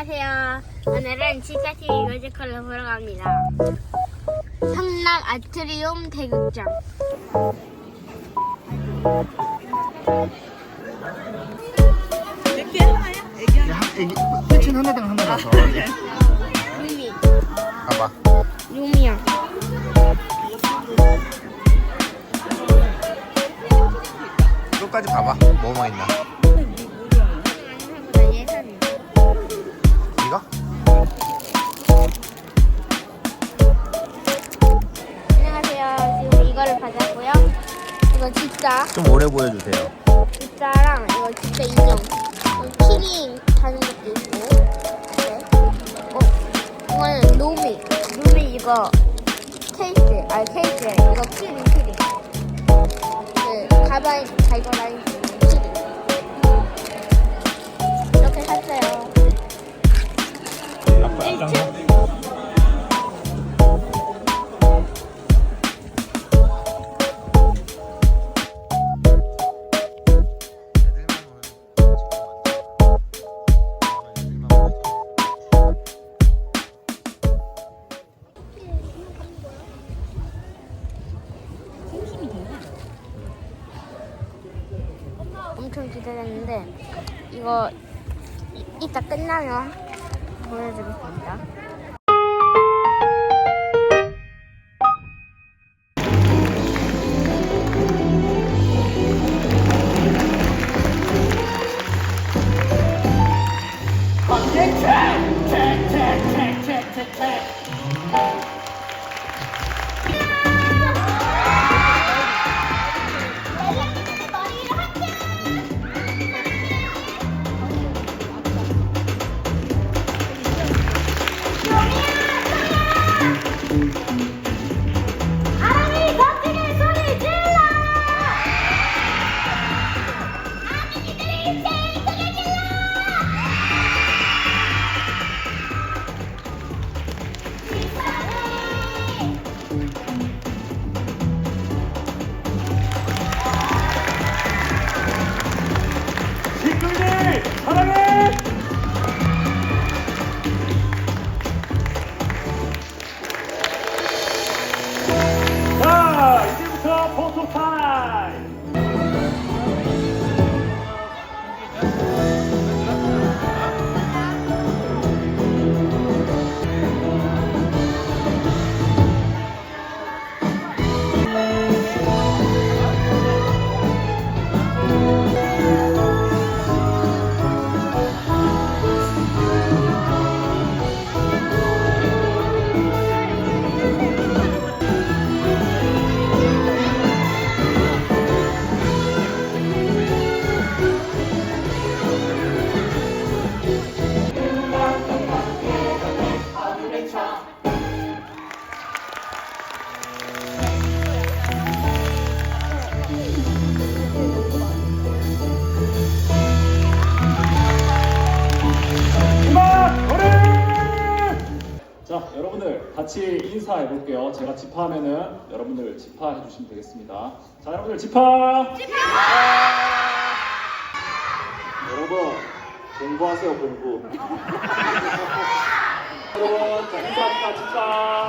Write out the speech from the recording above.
안녕하세요. 오늘은 치카티 뮤지컬을 보러 갑니다. 성남 아트리움 대극장. 이렇게 하나야? 애기 하나? 한, 애기, 패친 하나당 하나라서. 루미. 봐봐. 루미야. 끝까지 봐봐. 뭐뭐 있나. 이거? 안녕하세요. 지금 이거를 받았고요. 이거 진짜, 좀 오래 보여주세요. 진짜랑 이거 진짜 인형. 여기 키링 다는 것도 있고. 네. 어, 이거는 루미. 루미 이거 케이스. 아 케이스. 이거 키링 키링. 그 가방 달고 다니는 키링. 이렇게 샀어요. 엄청 기대됐는데 이거 이, 이따 끝나면 보여드리겠습니다. 아람이 자, 여러분들 같이 인사해 볼게요. 제가 집하면은 여러분들 집하해 주시면 되겠습니다. 자, 여러분들 집하! 집하! 여러분 공부하세요 공부. 여러분 자 인사합니다 집하.